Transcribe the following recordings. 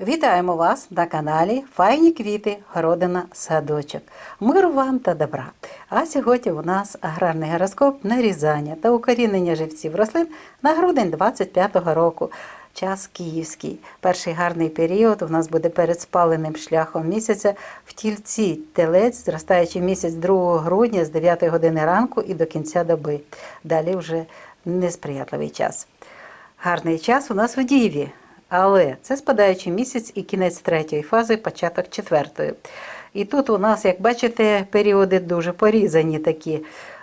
Вітаємо вас на каналі Файні квіти, городина, садочок. Миру вам та добра. А сьогодні у нас аграрний гороскоп нарізання та укорінення живців рослин на грудень 25-го року. Час київський. Перший гарний період у нас буде перед спаленим шляхом місяця в тільці телець, зростаючий місяць 2 грудня з 9 години ранку і до кінця доби. Далі вже несприятливий час. Гарний час у нас у Діві, але це спадаючий місяць і кінець третьої фази, початок четвертої. І тут у нас, як бачите, періоди дуже порізані такі.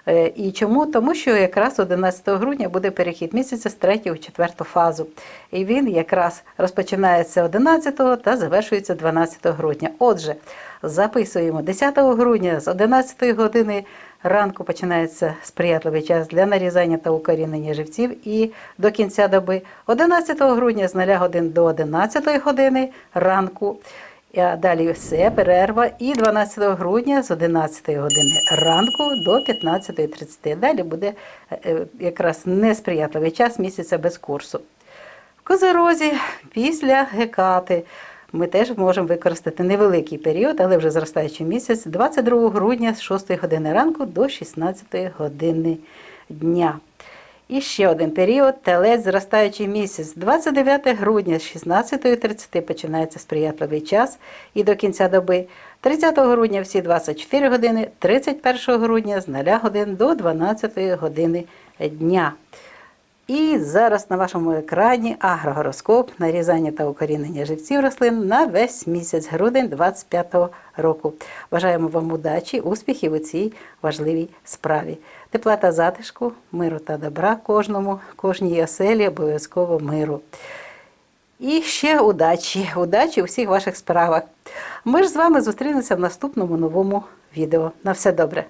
Е, І чому? Тому що якраз 11 грудня буде перехід місяця з третьої у четверту фазу. І він якраз розпочинається 11 та завершується 12 грудня. Отже, записуємо 10 грудня з 11 години ранку починається сприятливий час для нарізання та укорінення живців і до кінця доби. 11 грудня з 0 годин до 11 години ранку. Далі все, перерва. І 12 грудня з 11 години ранку до 15.30. Далі буде е, е, якраз несприятливий час місяця без курсу. В Козерозі після гекати ми теж можемо використати невеликий період, але вже зростаючий місяць 22 грудня з 6 години ранку до 16 години дня. І ще один період телець зростаючий місяць. 29 грудня з 16.30 починається сприятливий час і до кінця доби. 30 грудня всі 24 години, 31 грудня з 0 годин до 12 години дня. І зараз на вашому екрані агрогороскоп, нарізання та укорінення живців рослин на весь місяць, грудень 25-го року. Бажаємо вам удачі, успіхів у цій важливій справі. Тепла та затишку, миру та добра кожному, кожній оселі обов'язково миру. І ще удачі, удачі у всіх ваших справах. Ми ж з вами зустрінемося в наступному новому відео. На все добре!